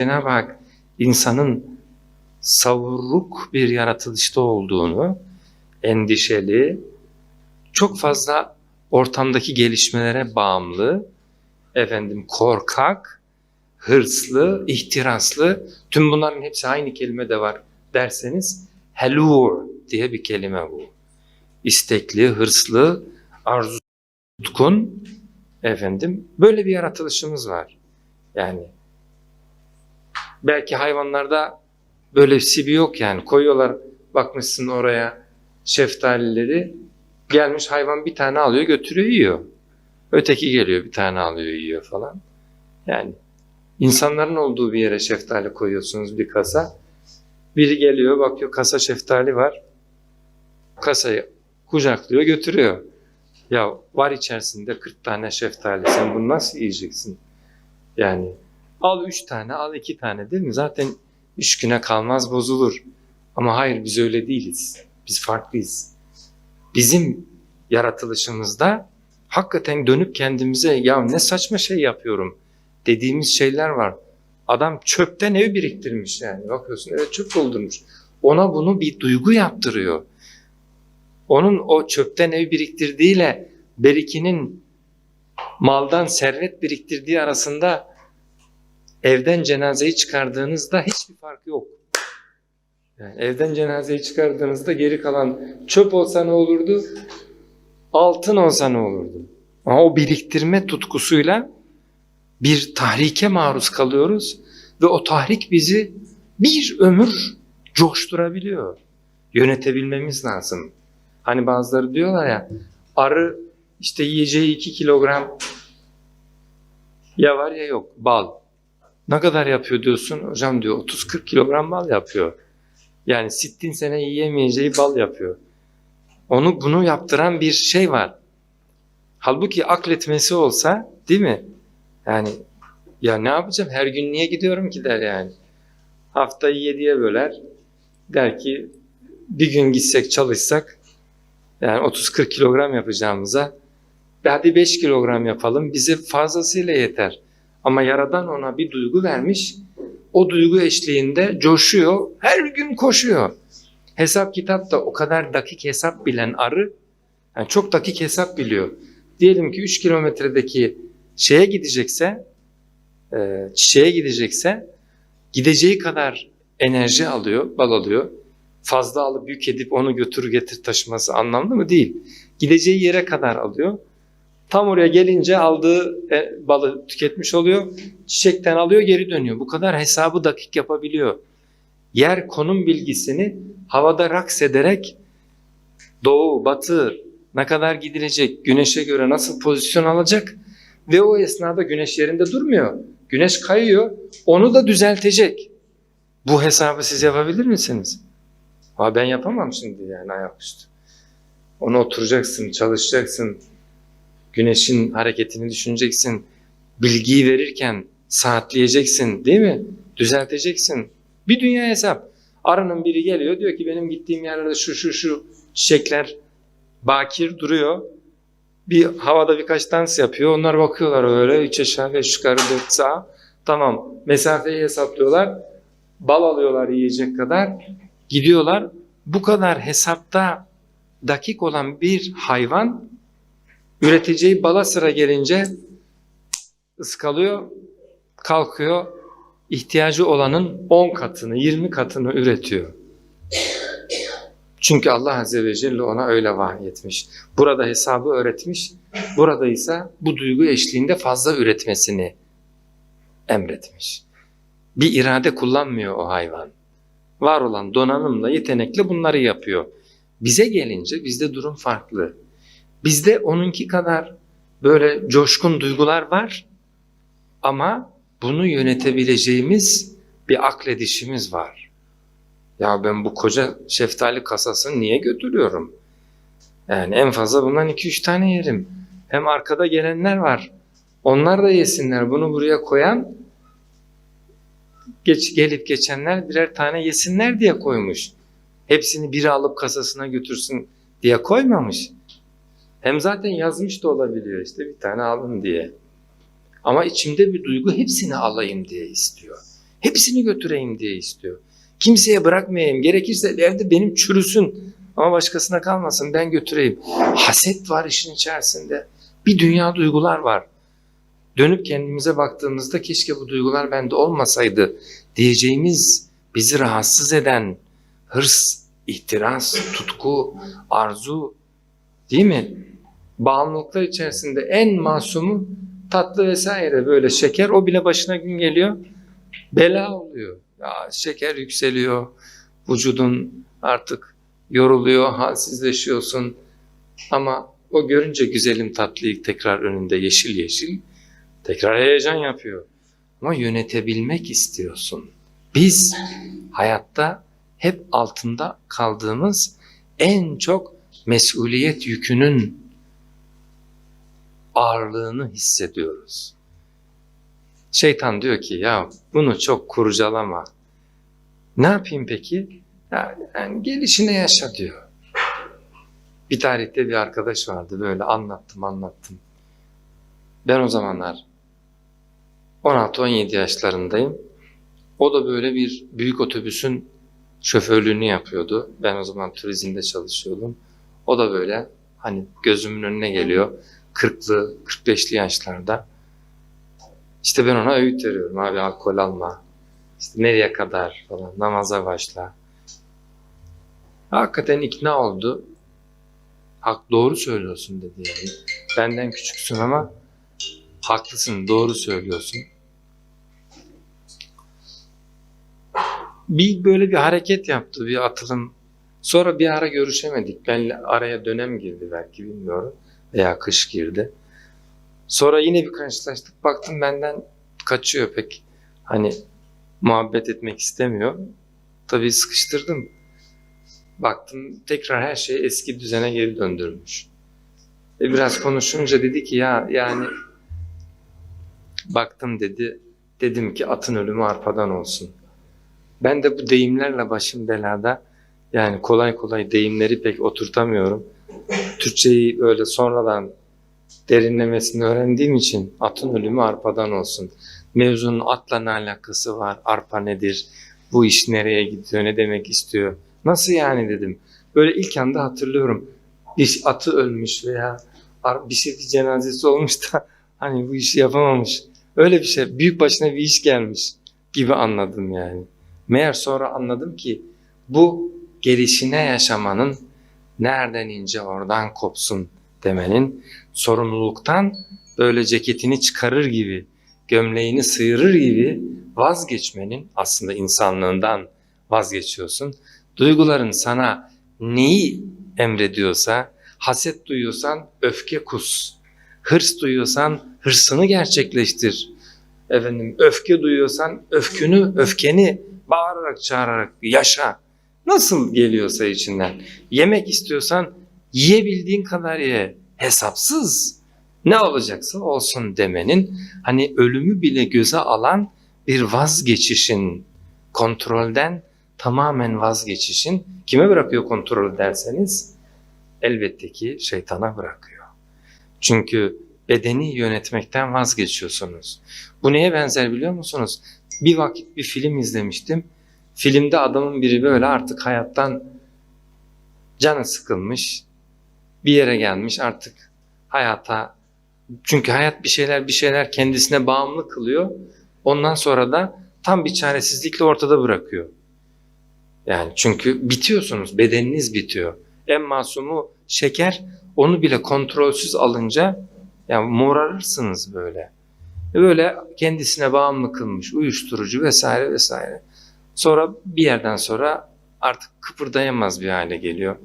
Cenab-ı Hak insanın savruk bir yaratılışta olduğunu, endişeli, çok fazla ortamdaki gelişmelere bağımlı, efendim korkak, hırslı, ihtiraslı, tüm bunların hepsi aynı kelimede var derseniz helur diye bir kelime bu. İstekli, hırslı, arzu tutkun, efendim böyle bir yaratılışımız var. Yani belki hayvanlarda böylesi bir yok yani. Koyuyorlar bakmışsın oraya şeftalileri. Gelmiş hayvan bir tane alıyor götürüyor yiyor. Öteki geliyor bir tane alıyor yiyor falan. Yani insanların olduğu bir yere şeftali koyuyorsunuz bir kasa. Biri geliyor bakıyor kasa şeftali var. Kasayı kucaklıyor götürüyor. Ya var içerisinde 40 tane şeftali sen bunu nasıl yiyeceksin? Yani al 3 tane al 2 tane değil mi? Zaten 3 güne kalmaz bozulur. Ama hayır biz öyle değiliz. Biz farklıyız. Bizim yaratılışımızda hakikaten dönüp kendimize ya ne saçma şey yapıyorum dediğimiz şeyler var. Adam çöpten ev biriktirmiş yani. Bakıyorsun evet çöp doldurmuş. Ona bunu bir duygu yaptırıyor. Onun o çöpten ev biriktirdiğiyle Berikinin maldan servet biriktirdiği arasında evden cenazeyi çıkardığınızda hiçbir fark yok. Yani evden cenazeyi çıkardığınızda geri kalan çöp olsa ne olurdu? Altın olsa ne olurdu? Ama o biriktirme tutkusuyla bir tahrike maruz kalıyoruz ve o tahrik bizi bir ömür coşturabiliyor. Yönetebilmemiz lazım. Hani bazıları diyorlar ya arı işte yiyeceği 2 kilogram ya var ya yok bal. Ne kadar yapıyor diyorsun? Hocam diyor 30-40 kilogram bal yapıyor. Yani sittin sene yiyemeyeceği bal yapıyor. Onu bunu yaptıran bir şey var. Halbuki akletmesi olsa değil mi? Yani ya ne yapacağım? Her gün niye gidiyorum ki der yani. Haftayı yediye böler. Der ki bir gün gitsek çalışsak yani 30-40 kilogram yapacağımıza hadi 5 kilogram yapalım bize fazlasıyla yeter. Ama Yaradan ona bir duygu vermiş. O duygu eşliğinde coşuyor. Her gün koşuyor. Hesap kitap da o kadar dakik hesap bilen arı yani çok dakik hesap biliyor. Diyelim ki 3 kilometredeki şeye gidecekse e, çiçeğe gidecekse gideceği kadar enerji alıyor, bal alıyor. Fazla alıp yük edip onu götür getir taşıması anlamlı mı? Değil. Gideceği yere kadar alıyor. Tam oraya gelince aldığı e, balı tüketmiş oluyor. Çiçekten alıyor geri dönüyor. Bu kadar hesabı dakik yapabiliyor. Yer konum bilgisini havada raks ederek doğu, batı ne kadar gidilecek, güneşe göre nasıl pozisyon alacak ve o esnada güneş yerinde durmuyor. Güneş kayıyor, onu da düzeltecek. Bu hesabı siz yapabilir misiniz? Ha ben yapamam şimdi yani ayaküstü. Onu oturacaksın, çalışacaksın, güneşin hareketini düşüneceksin, bilgiyi verirken saatleyeceksin değil mi? Düzelteceksin. Bir dünya hesap. Arının biri geliyor diyor ki benim gittiğim yerlerde şu şu şu çiçekler bakir duruyor. Bir havada birkaç dans yapıyor. Onlar bakıyorlar öyle üç aşağı beş yukarı dört sağa. Tamam mesafeyi hesaplıyorlar. Bal alıyorlar yiyecek kadar. Gidiyorlar. Bu kadar hesapta dakik olan bir hayvan üreteceği bala sıra gelince ıskalıyor, kalkıyor, ihtiyacı olanın 10 katını, 20 katını üretiyor. Çünkü Allah Azze ve Celle ona öyle vahyetmiş. Burada hesabı öğretmiş, burada ise bu duygu eşliğinde fazla üretmesini emretmiş. Bir irade kullanmıyor o hayvan. Var olan donanımla, yetenekle bunları yapıyor. Bize gelince bizde durum farklı. Bizde onunki kadar böyle coşkun duygular var ama bunu yönetebileceğimiz bir akledişimiz var. Ya ben bu koca şeftali kasasını niye götürüyorum? Yani en fazla bundan 2-3 tane yerim. Hem arkada gelenler var. Onlar da yesinler. Bunu buraya koyan geç, gelip geçenler birer tane yesinler diye koymuş. Hepsini biri alıp kasasına götürsün diye koymamış. Hem zaten yazmış da olabiliyor işte bir tane alın diye. Ama içimde bir duygu hepsini alayım diye istiyor. Hepsini götüreyim diye istiyor. Kimseye bırakmayayım. Gerekirse evde benim çürüsün. Ama başkasına kalmasın ben götüreyim. Haset var işin içerisinde. Bir dünya duygular var. Dönüp kendimize baktığımızda keşke bu duygular bende olmasaydı diyeceğimiz bizi rahatsız eden hırs, ihtiras, tutku, arzu değil mi? Bağımlılıklar içerisinde en masumu tatlı vesaire böyle şeker o bile başına gün geliyor bela oluyor. Ya şeker yükseliyor, vücudun artık yoruluyor, halsizleşiyorsun. Ama o görünce güzelim tatlıyı tekrar önünde yeşil yeşil tekrar heyecan yapıyor. Ama yönetebilmek istiyorsun. Biz hayatta hep altında kaldığımız en çok mesuliyet yükünün ağırlığını hissediyoruz. Şeytan diyor ki ya bunu çok kurcalama. Ne yapayım peki? Ya, yani gelişine yaşa diyor. Bir tarihte bir arkadaş vardı böyle anlattım anlattım. Ben o zamanlar 16-17 yaşlarındayım. O da böyle bir büyük otobüsün şoförlüğünü yapıyordu. Ben o zaman turizmde çalışıyordum. O da böyle hani gözümün önüne geliyor. 40'lı 45'li yaşlarda. İşte ben ona öğüt veriyorum abi alkol alma. İşte nereye kadar falan namaza başla. Hakikaten ikna oldu. Hak doğru söylüyorsun dedi yani. Benden küçüksün ama haklısın doğru söylüyorsun. Bir böyle bir hareket yaptı bir atılım. Sonra bir ara görüşemedik. Ben araya dönem girdi belki bilmiyorum. Veya kış girdi. Sonra yine bir karşılaştık. Baktım benden kaçıyor pek. Hani muhabbet etmek istemiyor. Tabii sıkıştırdım. Baktım tekrar her şey eski düzene geri döndürmüş. E biraz konuşunca dedi ki ya yani baktım dedi. Dedim ki atın ölümü arpadan olsun. Ben de bu deyimlerle başım belada. Yani kolay kolay deyimleri pek oturtamıyorum. Türkçeyi böyle sonradan derinlemesini öğrendiğim için atın ölümü arpadan olsun. Mevzunun atla ne alakası var? Arpa nedir? Bu iş nereye gidiyor? Ne demek istiyor? Nasıl yani dedim. Böyle ilk anda hatırlıyorum. Bir atı ölmüş veya bir şey cenazesi olmuş da hani bu işi yapamamış. Öyle bir şey. Büyük başına bir iş gelmiş gibi anladım yani. Meğer sonra anladım ki bu gelişine yaşamanın nereden ince oradan kopsun demenin sorumluluktan böyle ceketini çıkarır gibi, gömleğini sıyırır gibi vazgeçmenin aslında insanlığından vazgeçiyorsun. Duyguların sana neyi emrediyorsa, haset duyuyorsan öfke kus. Hırs duyuyorsan hırsını gerçekleştir. Efendim öfke duyuyorsan öfkünü, öfkeni bağırarak çağırarak yaşa. Nasıl geliyorsa içinden. Yemek istiyorsan yiyebildiğin kadar ye. Hesapsız. Ne olacaksa olsun demenin hani ölümü bile göze alan bir vazgeçişin, kontrolden tamamen vazgeçişin kime bırakıyor kontrol derseniz elbette ki şeytana bırakıyor. Çünkü bedeni yönetmekten vazgeçiyorsunuz. Bu neye benzer biliyor musunuz? Bir vakit bir film izlemiştim. Filmde adamın biri böyle artık hayattan canı sıkılmış, bir yere gelmiş artık hayata çünkü hayat bir şeyler bir şeyler kendisine bağımlı kılıyor. Ondan sonra da tam bir çaresizlikle ortada bırakıyor. Yani çünkü bitiyorsunuz, bedeniniz bitiyor. En masumu şeker, onu bile kontrolsüz alınca yani morarırsınız böyle. Böyle kendisine bağımlı kılmış, uyuşturucu vesaire vesaire. Sonra bir yerden sonra artık kıpırdayamaz bir hale geliyor.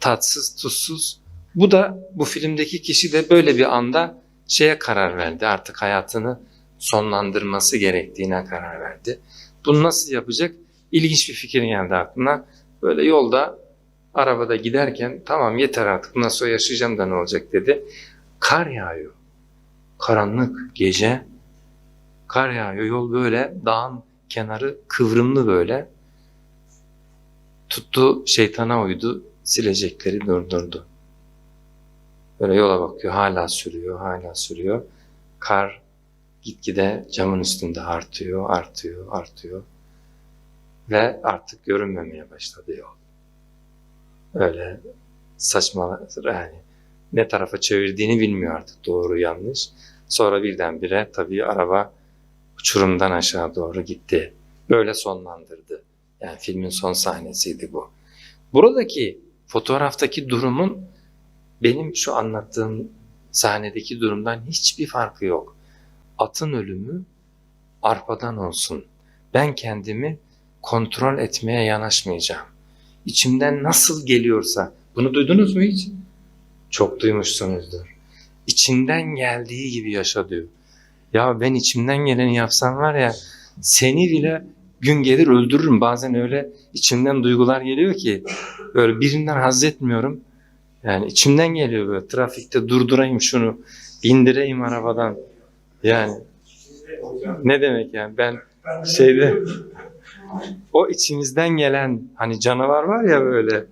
Tatsız, tuzsuz. Bu da bu filmdeki kişi de böyle bir anda şeye karar verdi. Artık hayatını sonlandırması gerektiğine karar verdi. Bunu nasıl yapacak? İlginç bir fikir geldi aklına. Böyle yolda arabada giderken tamam yeter artık bundan sonra yaşayacağım da ne olacak dedi. Kar yağıyor. Karanlık gece. Kar yağıyor. Yol böyle dağın kenarı kıvrımlı böyle. Tuttu şeytana uydu. Silecekleri durdurdu. Böyle yola bakıyor. Hala sürüyor. Hala sürüyor. Kar gitgide camın üstünde artıyor, artıyor, artıyor. Ve artık görünmemeye başladı yol. Öyle saçma yani ne tarafa çevirdiğini bilmiyor artık doğru yanlış. Sonra birdenbire tabii araba uçurumdan aşağı doğru gitti. Böyle sonlandırdı. Yani filmin son sahnesiydi bu. Buradaki fotoğraftaki durumun benim şu anlattığım sahnedeki durumdan hiçbir farkı yok. Atın ölümü arpadan olsun. Ben kendimi kontrol etmeye yanaşmayacağım. İçimden nasıl geliyorsa, bunu duydunuz mu hiç? Çok duymuşsunuzdur. İçinden geldiği gibi yaşa diyor. Ya ben içimden geleni yapsam var ya, seni bile gün gelir öldürürüm. Bazen öyle içimden duygular geliyor ki, böyle birinden haz etmiyorum. Yani içimden geliyor böyle trafikte durdurayım şunu, bindireyim arabadan. Yani ne demek yani ben şeyde o içimizden gelen hani canavar var ya böyle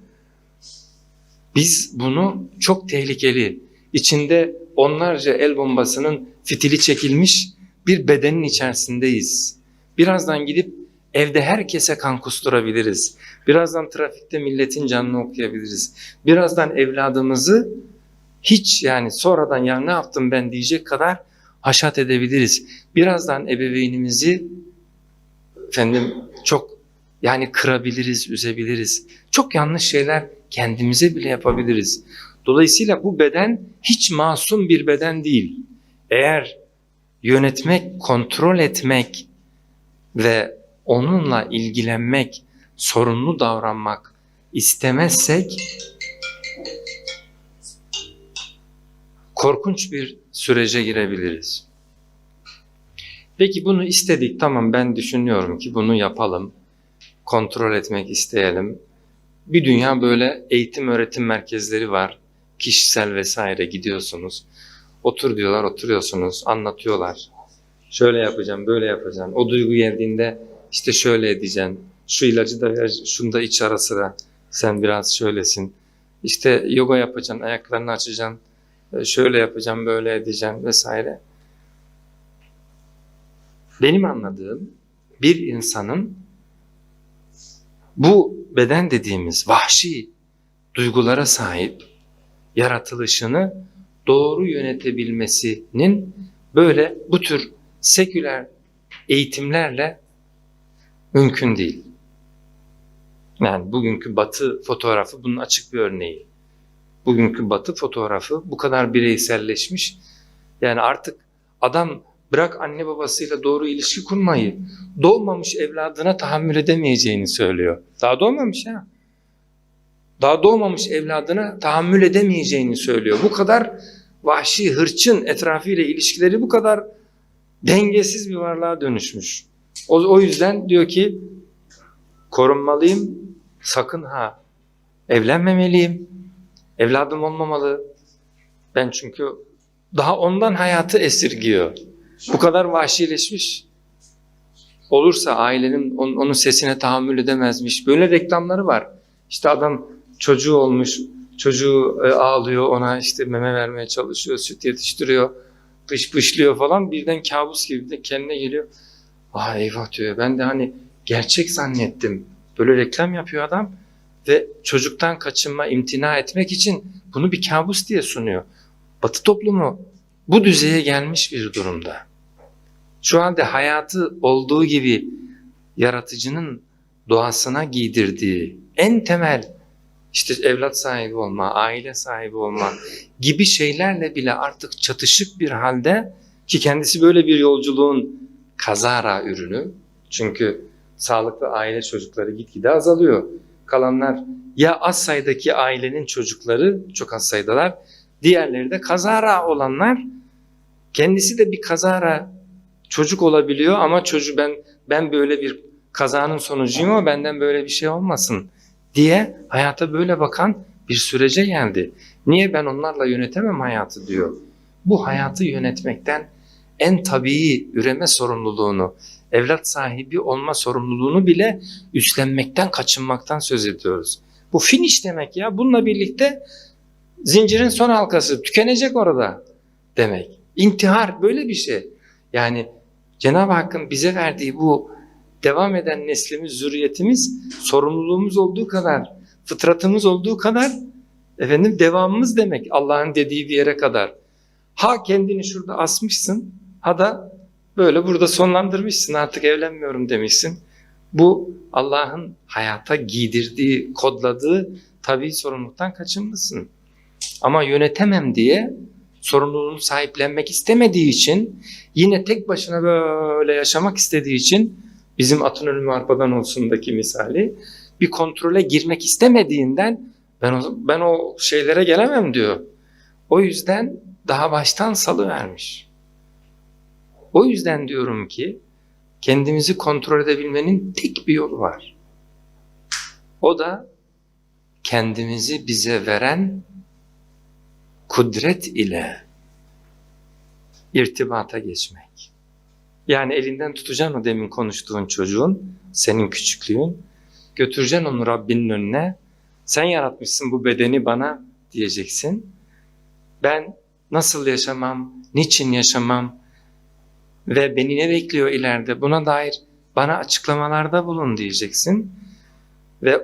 biz bunu çok tehlikeli içinde onlarca el bombasının fitili çekilmiş bir bedenin içerisindeyiz. Birazdan gidip evde herkese kan kusturabiliriz. Birazdan trafikte milletin canını okuyabiliriz. Birazdan evladımızı hiç yani sonradan ya ne yaptım ben diyecek kadar haşat edebiliriz. Birazdan ebeveynimizi efendim çok yani kırabiliriz, üzebiliriz. Çok yanlış şeyler kendimize bile yapabiliriz. Dolayısıyla bu beden hiç masum bir beden değil. Eğer yönetmek, kontrol etmek ve onunla ilgilenmek, sorumlu davranmak istemezsek korkunç bir sürece girebiliriz. Peki bunu istedik tamam ben düşünüyorum ki bunu yapalım. Kontrol etmek isteyelim. Bir dünya böyle eğitim öğretim merkezleri var. Kişisel vesaire gidiyorsunuz. Otur diyorlar oturuyorsunuz anlatıyorlar. Şöyle yapacağım böyle yapacağım. O duygu geldiğinde işte şöyle edeceksin. Şu ilacı da ver şunu da iç ara sıra. Sen biraz şöylesin. İşte yoga yapacaksın ayaklarını açacaksın. E, Şöyle yapacağım böyle edeceğim vesaire. Benim anladığım bir insanın bu beden dediğimiz vahşi duygulara sahip yaratılışını doğru yönetebilmesinin böyle bu tür seküler eğitimlerle mümkün değil. Yani bugünkü batı fotoğrafı bunun açık bir örneği. Bugünkü batı fotoğrafı bu kadar bireyselleşmiş. Yani artık adam bırak anne babasıyla doğru ilişki kurmayı, doğmamış evladına tahammül edemeyeceğini söylüyor. Daha doğmamış ya. Daha doğmamış evladına tahammül edemeyeceğini söylüyor. Bu kadar vahşi, hırçın etrafıyla ilişkileri bu kadar dengesiz bir varlığa dönüşmüş. O, o yüzden diyor ki korunmalıyım, sakın ha evlenmemeliyim, evladım olmamalı. Ben çünkü daha ondan hayatı esirgiyor. Bu kadar vahşileşmiş. Olursa ailenin onun, onun sesine tahammül edemezmiş. Böyle reklamları var. İşte adam çocuğu olmuş, çocuğu e, ağlıyor, ona işte meme vermeye çalışıyor, süt yetiştiriyor, pış pışlıyor falan. Birden kabus gibi de kendine geliyor. Aa eyvah diyor. Ben de hani gerçek zannettim. Böyle reklam yapıyor adam ve çocuktan kaçınma, imtina etmek için bunu bir kabus diye sunuyor. Batı toplumu bu düzeye gelmiş bir durumda. Şu halde hayatı olduğu gibi yaratıcının doğasına giydirdiği en temel işte evlat sahibi olma, aile sahibi olma gibi şeylerle bile artık çatışık bir halde ki kendisi böyle bir yolculuğun kazara ürünü. Çünkü sağlıklı aile çocukları gitgide azalıyor. Kalanlar ya az sayıdaki ailenin çocukları çok az sayıdalar, diğerleri de kazara olanlar kendisi de bir kazara çocuk olabiliyor ama çocuğu ben ben böyle bir kazanın sonucuyum ama benden böyle bir şey olmasın diye hayata böyle bakan bir sürece geldi. Niye ben onlarla yönetemem hayatı diyor. Bu hayatı yönetmekten en tabii üreme sorumluluğunu, evlat sahibi olma sorumluluğunu bile üstlenmekten, kaçınmaktan söz ediyoruz. Bu finish demek ya. Bununla birlikte zincirin son halkası tükenecek orada demek. İntihar böyle bir şey. Yani Cenab-ı Hakk'ın bize verdiği bu devam eden neslimiz, zürriyetimiz sorumluluğumuz olduğu kadar, fıtratımız olduğu kadar efendim devamımız demek Allah'ın dediği bir yere kadar. Ha kendini şurada asmışsın, ha da böyle burada sonlandırmışsın artık evlenmiyorum demişsin. Bu Allah'ın hayata giydirdiği, kodladığı tabii sorumluluktan kaçınmışsın. Ama yönetemem diye sorumluluğunu sahiplenmek istemediği için yine tek başına böyle yaşamak istediği için bizim atın ölümü arpadan olsundaki misali bir kontrole girmek istemediğinden ben o, ben o şeylere gelemem diyor. O yüzden daha baştan salı vermiş. O yüzden diyorum ki kendimizi kontrol edebilmenin tek bir yolu var. O da kendimizi bize veren kudret ile irtibata geçmek. Yani elinden tutacaksın o demin konuştuğun çocuğun, senin küçüklüğün, götüreceksin onu Rabbinin önüne, sen yaratmışsın bu bedeni bana diyeceksin. Ben nasıl yaşamam, niçin yaşamam ve beni ne bekliyor ileride buna dair bana açıklamalarda bulun diyeceksin. Ve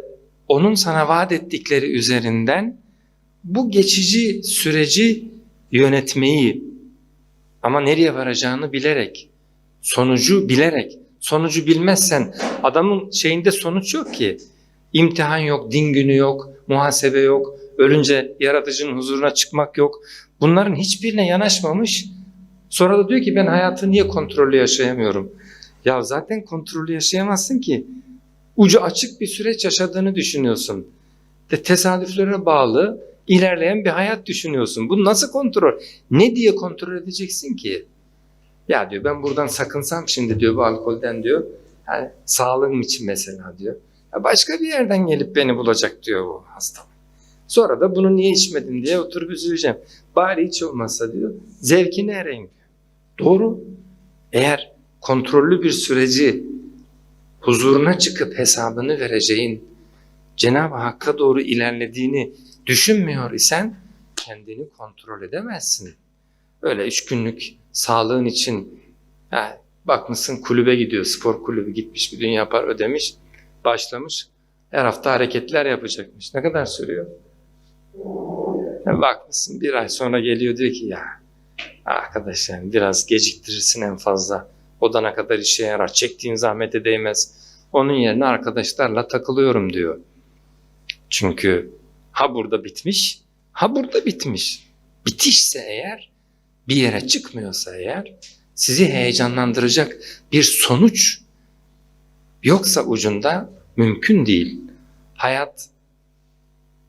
onun sana vaat ettikleri üzerinden bu geçici süreci yönetmeyi ama nereye varacağını bilerek, sonucu bilerek, sonucu bilmezsen adamın şeyinde sonuç yok ki. İmtihan yok, din günü yok, muhasebe yok, ölünce yaratıcının huzuruna çıkmak yok. Bunların hiçbirine yanaşmamış. Sonra da diyor ki ben hayatı niye kontrollü yaşayamıyorum? Ya zaten kontrollü yaşayamazsın ki. Ucu açık bir süreç yaşadığını düşünüyorsun. De tesadüflere bağlı ilerleyen bir hayat düşünüyorsun. Bu nasıl kontrol? Ne diye kontrol edeceksin ki? Ya diyor ben buradan sakınsam şimdi diyor bu alkolden diyor. Yani sağlığım için mesela diyor. Ya başka bir yerden gelip beni bulacak diyor bu hastalık. Sonra da bunu niye içmedim diye oturup üzüleceğim. Bari hiç olmazsa diyor zevkine ereyim. Doğru. Eğer kontrollü bir süreci huzuruna çıkıp hesabını vereceğin Cenab-ı Hakk'a doğru ilerlediğini düşünmüyor isen kendini kontrol edemezsin. Öyle üç günlük sağlığın için ha, bakmışsın kulübe gidiyor, spor kulübü gitmiş bir dünya para ödemiş, başlamış. Her hafta hareketler yapacakmış. Ne kadar sürüyor? Ya bakmışsın bir ay sonra geliyor diyor ki ya arkadaş yani biraz geciktirirsin en fazla. Odana kadar işe yarar. Çektiğin zahmete değmez. Onun yerine arkadaşlarla takılıyorum diyor. Çünkü ha burada bitmiş, ha burada bitmiş. Bitişse eğer, bir yere çıkmıyorsa eğer, sizi heyecanlandıracak bir sonuç yoksa ucunda mümkün değil. Hayat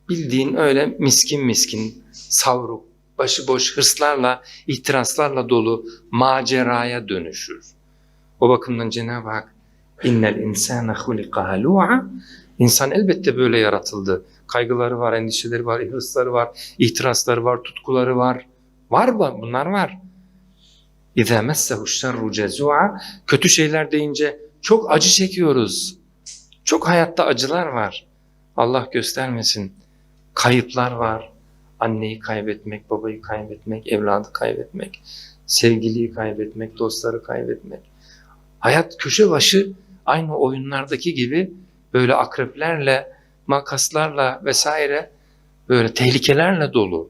bildiğin öyle miskin miskin, savruk, başıboş hırslarla, ihtiraslarla dolu maceraya dönüşür. O bakımdan Cenab-ı Hak innel insane hulika halu'a İnsan elbette böyle yaratıldı. Kaygıları var, endişeleri var, hırsları var, ihtirasları var, tutkuları var. Var mı? Bunlar var. اِذَا مَسَّهُ الشَّرُّ جَزُوعًا Kötü şeyler deyince çok acı çekiyoruz. Çok hayatta acılar var. Allah göstermesin. Kayıplar var. Anneyi kaybetmek, babayı kaybetmek, evladı kaybetmek, sevgiliyi kaybetmek, dostları kaybetmek. Hayat köşe başı aynı oyunlardaki gibi böyle akreplerle, makaslarla vesaire böyle tehlikelerle dolu.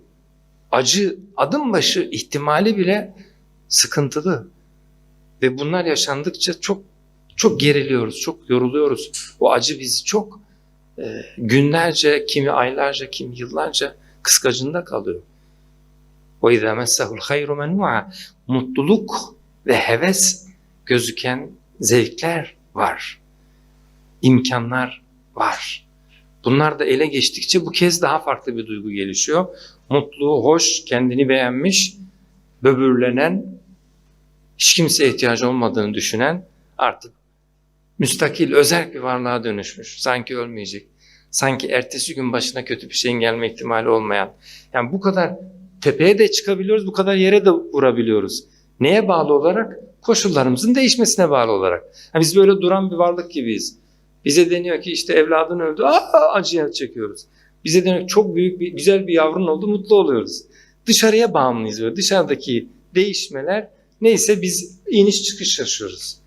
Acı adım başı ihtimali bile sıkıntılı. Ve bunlar yaşandıkça çok çok geriliyoruz, çok yoruluyoruz. O acı bizi çok e, günlerce, kimi aylarca, kimi yıllarca kıskacında kalıyor. O izâ messehul hayru menû'a mutluluk ve heves gözüken zevkler var. İmkanlar var. Bunlar da ele geçtikçe bu kez daha farklı bir duygu gelişiyor. Mutlu, hoş, kendini beğenmiş, böbürlenen, hiç kimseye ihtiyacı olmadığını düşünen artık müstakil, özel bir varlığa dönüşmüş. Sanki ölmeyecek. Sanki ertesi gün başına kötü bir şeyin gelme ihtimali olmayan. Yani bu kadar tepeye de çıkabiliyoruz, bu kadar yere de vurabiliyoruz. Neye bağlı olarak? Koşullarımızın değişmesine bağlı olarak. Yani biz böyle duran bir varlık gibiyiz. Bize deniyor ki işte evladın öldü, aa acıya çekiyoruz. Bize deniyor ki çok büyük bir, güzel bir yavrun oldu, mutlu oluyoruz. Dışarıya bağımlıyız böyle. Dışarıdaki değişmeler Neyse biz iniş çıkış yaşıyoruz.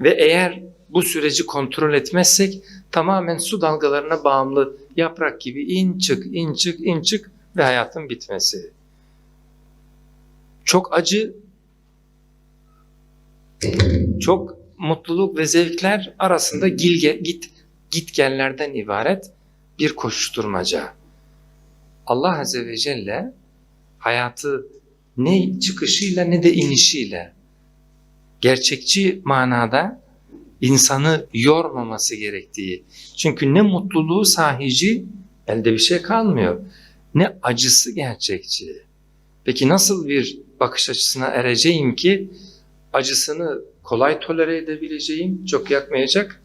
Ve eğer bu süreci kontrol etmezsek tamamen su dalgalarına bağımlı yaprak gibi in çık in çık in çık ve hayatın bitmesi. Çok acı, çok mutluluk ve zevkler arasında gilge, git gitgellerden ibaret bir koşuşturmaca. Allah Azze ve Celle hayatı ne çıkışıyla ne de inişiyle gerçekçi manada insanı yormaması gerektiği. Çünkü ne mutluluğu sahici elde bir şey kalmıyor. Ne acısı gerçekçi. Peki nasıl bir bakış açısına ereceğim ki acısını kolay tolere edebileceğim, çok yakmayacak.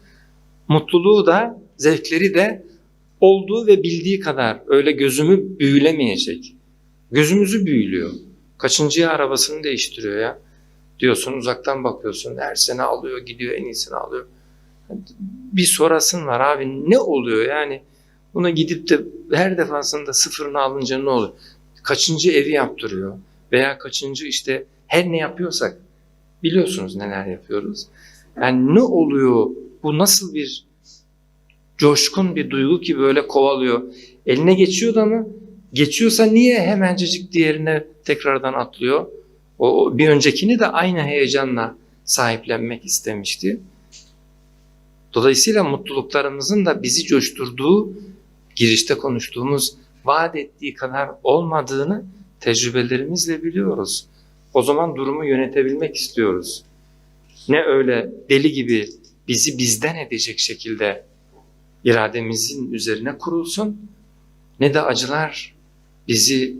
Mutluluğu da, zevkleri de olduğu ve bildiği kadar öyle gözümü büyülemeyecek. Gözümüzü büyülüyor. Kaçıncıya arabasını değiştiriyor ya. Diyorsun uzaktan bakıyorsun her sene alıyor gidiyor en iyisini alıyor. Bir sorasın var abi ne oluyor yani buna gidip de her defasında sıfırını alınca ne olur? Kaçıncı evi yaptırıyor veya kaçıncı işte her ne yapıyorsak biliyorsunuz neler yapıyoruz. Yani ne oluyor bu nasıl bir coşkun bir duygu ki böyle kovalıyor. Eline geçiyor da mı? Geçiyorsa niye hemencecik diğerine tekrardan atlıyor? O bir öncekini de aynı heyecanla sahiplenmek istemişti. Dolayısıyla mutluluklarımızın da bizi coşturduğu, girişte konuştuğumuz vaat ettiği kadar olmadığını tecrübelerimizle biliyoruz. O zaman durumu yönetebilmek istiyoruz. Ne öyle deli gibi bizi bizden edecek şekilde irademizin üzerine kurulsun ne de acılar bizi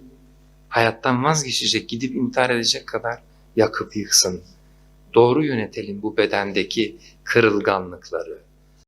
hayattan vazgeçecek, gidip intihar edecek kadar yakıp yıksın. Doğru yönetelim bu bedendeki kırılganlıkları.